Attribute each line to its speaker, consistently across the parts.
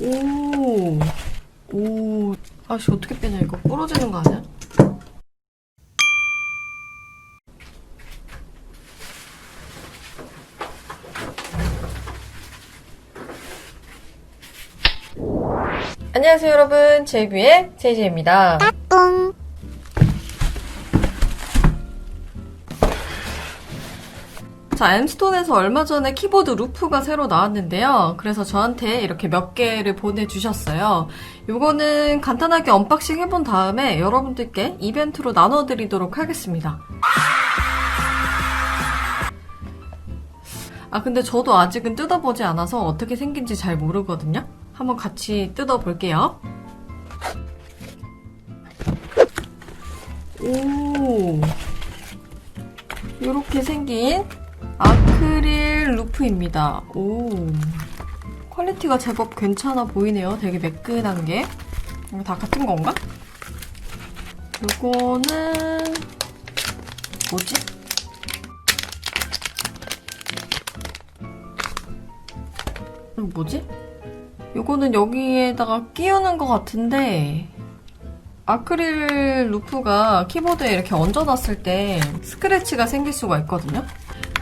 Speaker 1: 오, 오, 아씨 어떻게 빼냐 이거 부러지는 거 아니야? 안녕하세요 여러분 제이뷰의 제이제입니다. 자, 엠스톤에서 얼마 전에 키보드 루프가 새로 나왔는데요. 그래서 저한테 이렇게 몇 개를 보내주셨어요. 요거는 간단하게 언박싱 해본 다음에 여러분들께 이벤트로 나눠드리도록 하겠습니다. 아, 근데 저도 아직은 뜯어보지 않아서 어떻게 생긴지 잘 모르거든요. 한번 같이 뜯어볼게요. 오, 이렇게 생긴 아 크릴 루프입니다. 오. 퀄리티가 제법 괜찮아 보이네요. 되게 매끈한 게. 이거 다 같은 건가? 요거는 뭐지? 뭐지? 요거는 여기에다가 끼우는 것 같은데 아크릴 루프가 키보드에 이렇게 얹어놨을 때 스크래치가 생길 수가 있거든요.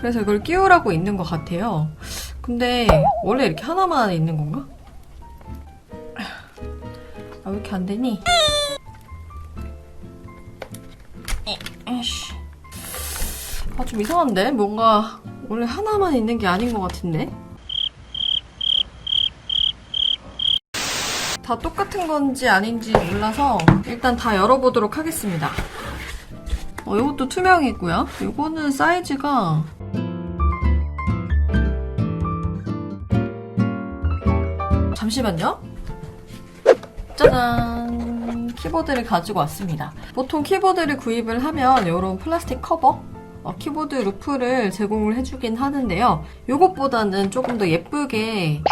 Speaker 1: 그래서 이걸 끼우라고 있는 것 같아요. 근데 원래 이렇게 하나만 있는 건가? 아, 왜 이렇게 안 되니? 아, 좀 이상한데? 뭔가 원래 하나만 있는 게 아닌 것 같은데? 다 똑같은 건지 아닌지 몰라서 일단 다 열어보도록 하겠습니다. 어, 이것도 투명이고요. 이거는 사이즈가 잠시만요. 짜잔! 키보드를 가지고 왔습니다. 보통 키보드를 구입을 하면 이런 플라스틱 커버, 어, 키보드 루프를 제공을 해주긴 하는데요. 이것보다는 조금 더 예쁘게,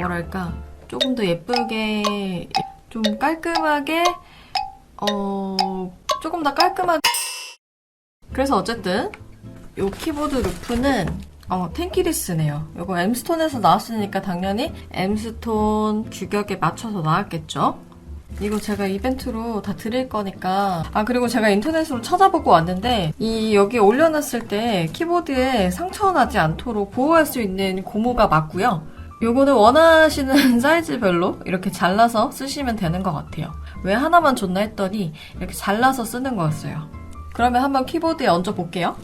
Speaker 1: 뭐랄까, 조금 더 예쁘게, 좀 깔끔하게, 어, 조금 더 깔끔하게. 그래서 어쨌든, 이 키보드 루프는 어, 텐키리스네요. 이거 엠스톤에서 나왔으니까 당연히 엠스톤 규격에 맞춰서 나왔겠죠? 이거 제가 이벤트로 다 드릴 거니까. 아, 그리고 제가 인터넷으로 찾아보고 왔는데, 이, 여기 올려놨을 때 키보드에 상처 나지 않도록 보호할 수 있는 고무가 맞고요. 요거는 원하시는 사이즈별로 이렇게 잘라서 쓰시면 되는 것 같아요. 왜 하나만 줬나 했더니, 이렇게 잘라서 쓰는 거였어요. 그러면 한번 키보드에 얹어 볼게요.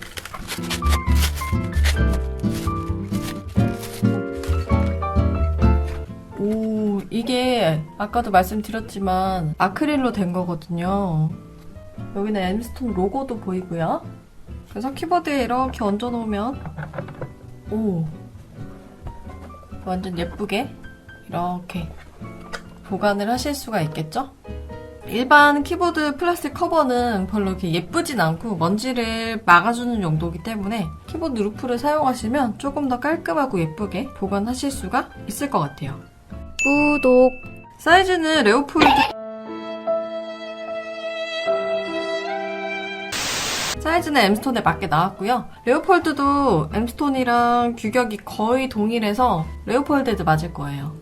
Speaker 1: 이게 아까도 말씀드렸지만 아크릴로 된 거거든요. 여기는 엠스톤 로고도 보이고요. 그래서 키보드에 이렇게 얹어 놓으면 오, 완전 예쁘게 이렇게 보관을 하실 수가 있겠죠? 일반 키보드 플라스틱 커버는 별로 이렇게 예쁘진 않고 먼지를 막아주는 용도이기 때문에 키보드 루프를 사용하시면 조금 더 깔끔하고 예쁘게 보관하실 수가 있을 것 같아요. 구독! 사이즈는 레오폴드 사이즈는 엠스톤에 맞게 나왔고요. 레오폴드도 엠스톤이랑 규격이 거의 동일해서 레오폴드에도 맞을 거예요.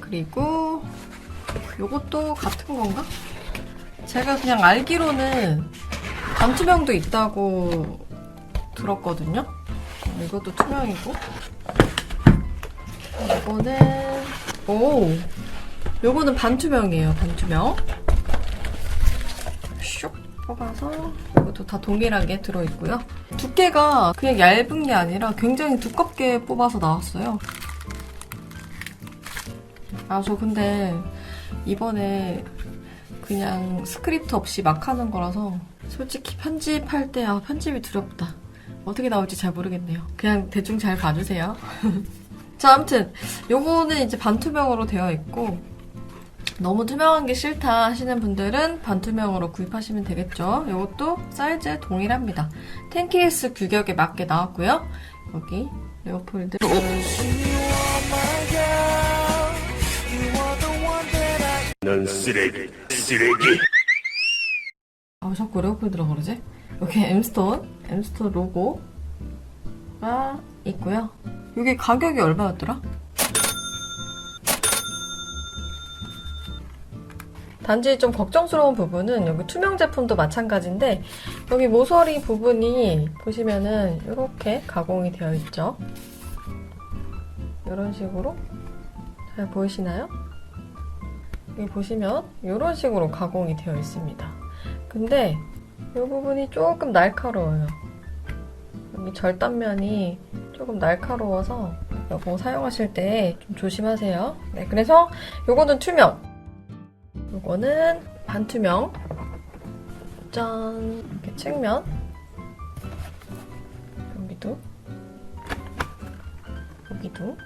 Speaker 1: 그리고 요것도 같은 건가? 제가 그냥 알기로는 반투명도 있다고 들었거든요. 어, 이것도 투명이고. 이거는 오, 요거는 반투명이에요. 반투명. 슉 뽑아서 이것도 다 동일하게 들어있고요. 두께가 그냥 얇은 게 아니라 굉장히 두껍게 뽑아서 나왔어요. 아, 저 근데 이번에 그냥 스크립트 없이 막 하는 거라서 솔직히 편집할 때 아, 편집이 두렵다. 어떻게 나올지 잘 모르겠네요. 그냥 대충 잘 봐주세요. 자, 아무튼 요거는 이제 반투명으로 되어 있고 너무 투명한 게 싫다 하시는 분들은 반투명으로 구입하시면 되겠죠. 요것도 사이즈 동일합니다. 텐케이스 규격에 맞게 나왔고요. 여기 레오폴드
Speaker 2: 넌 쓰레기, 쓰레기.
Speaker 1: 아 자꾸 레오폴드라 그러지? 여기 엠스톤 엠스톤 로고가 있고요. 이게 가격이 얼마였더라? 단지 좀 걱정스러운 부분은 여기 투명 제품도 마찬가지인데 여기 모서리 부분이 보시면은 이렇게 가공이 되어 있죠. 이런 식으로 잘 보이시나요? 여기 보시면 이런 식으로 가공이 되어 있습니다. 근데 이 부분이 조금 날카로워요. 여기 절단면이 조금 날카로워서 이거 사용하실 때 좀 조심하세요. 네, 그래서 요거는 투명, 요거는 반투명. 짠, 이렇게 측면. 여기도. 여기도.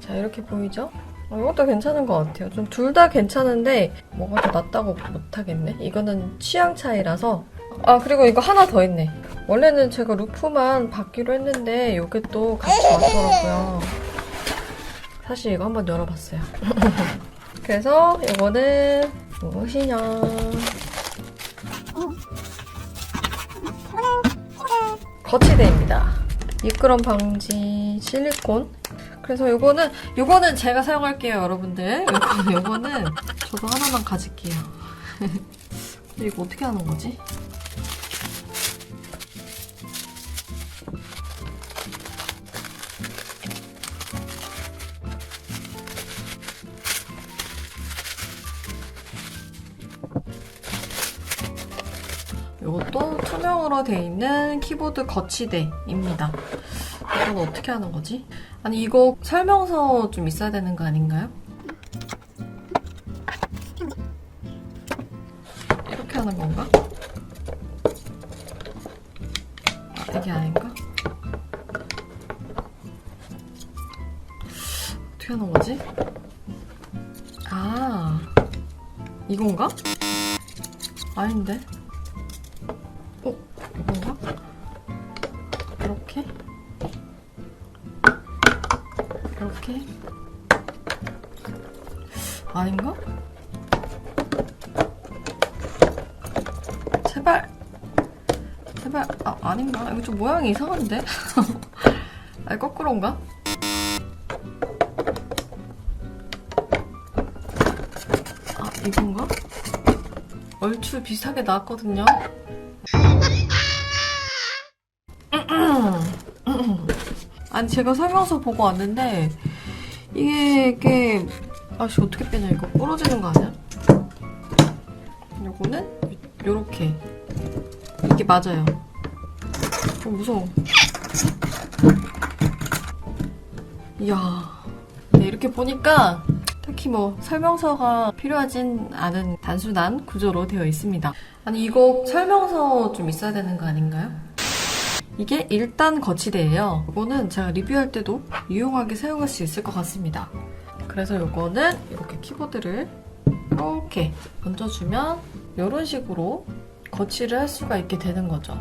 Speaker 1: 자, 이렇게 보이죠? 어, 이것도 괜찮은 것 같아요. 좀 둘 다 괜찮은데 뭐가 더 낫다고 못하겠네. 이거는 취향 차이라서. 아 그리고 이거 하나 더 있네. 원래는 제가 루프만 받기로 했는데 이게 또 같이 왔더라고요. 사실 이거 한번 열어봤어요. 그래서 이거는 무엇이냐? 거치대입니다. 미끄럼 방지 실리콘 그래서 요거는 요거는 제가 사용할게요, 여러분들. 요거는 저도 하나만 가질게요. 근데 이거 어떻게 하는 거지? 투명으로 돼 있는 키보드 거치대입니다. 이건 어떻게 하는 거지? 아니 이거 설명서 좀 있어야 되는 거 아닌가요? 이렇게 하는 건가? 아, 이게 아닌가? 어떻게 하는 거지? 아 이건가? 아닌데? 이렇게? 아닌가? 제발! 제발, 아, 아닌가? 이거 좀 모양이 이상한데? 아, 거꾸로인가? 아, 이건가? 얼추 비슷하게 나왔거든요? 아니 제가 설명서 보고 왔는데 이게 이게 아씨 어떻게 빼냐 이거 부러지는 거 아니야? 요거는 요렇게 이게 맞아요. 어 무서워. 이야 네, 이렇게 보니까 딱히 뭐 설명서가 필요하진 않은 단순한 구조로 되어 있습니다. 아니 이거 설명서 좀 있어야 되는 거 아닌가요? 이게 1단 거치대예요. 이거는 제가 리뷰할 때도 유용하게 사용할 수 있을 것 같습니다. 그래서 이거는 이렇게 키보드를 이렇게 얹어주면 이런 식으로 거치를 할 수가 있게 되는 거죠.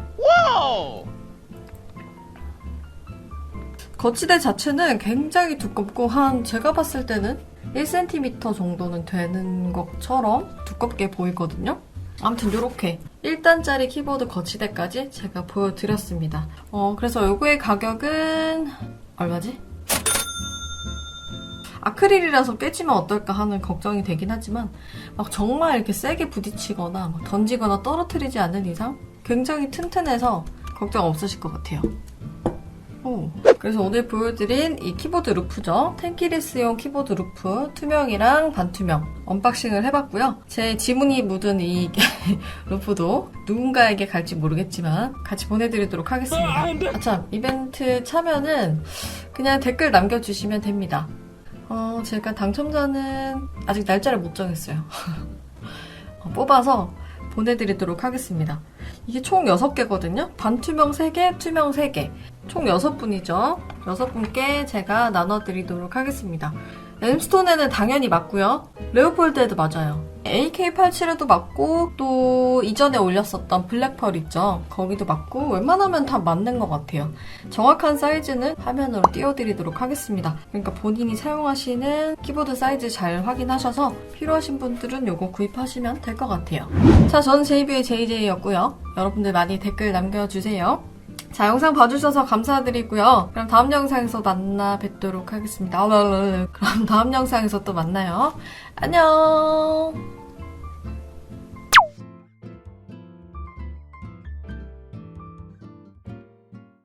Speaker 1: 거치대 자체는 굉장히 두껍고 한 제가 봤을 때는 1cm 정도는 되는 것처럼 두껍게 보이거든요. 아무튼 이렇게 1단짜리 키보드 거치대까지 제가 보여드렸습니다. 어, 그래서 요거의 가격은 얼마지? 아크릴이라서 깨지면 어떨까 하는 걱정이 되긴 하지만 막 정말 이렇게 세게 부딪히거나 막 던지거나 떨어뜨리지 않는 이상 굉장히 튼튼해서 걱정 없으실 것 같아요. 오. 그래서 오늘 보여드린 이 키보드 루프죠. 텐키리스용 키보드 루프 투명이랑 반투명 언박싱을 해봤고요. 제 지문이 묻은 이 루프도 누군가에게 갈지 모르겠지만 같이 보내드리도록 하겠습니다. 아 참 이벤트 참여는 그냥 댓글 남겨주시면 됩니다. 어, 제가 당첨자는 아직 날짜를 못 정했어요. 어, 뽑아서 보내드리도록 하겠습니다. 이게 총 6개거든요. 반투명 3개, 투명 3개. 총 6분이죠. 6분께 제가 나눠드리도록 하겠습니다. 엠스톤에는 당연히 맞고요. 레오폴드에도 맞아요. AK87에도 맞고 또 이전에 올렸었던 블랙펄 있죠. 거기도 맞고 웬만하면 다 맞는 것 같아요. 정확한 사이즈는 화면으로 띄워드리도록 하겠습니다. 그러니까 본인이 사용하시는 키보드 사이즈 잘 확인하셔서 필요하신 분들은 요거 구입하시면 될 것 같아요. 자, 저는 JB의 JJ였고요. 여러분들 많이 댓글 남겨주세요. 자, 영상 봐주셔서 감사드리고요. 그럼 다음 영상에서 만나 뵙도록 하겠습니다. 그럼 다음 영상에서 또 만나요. 안녕!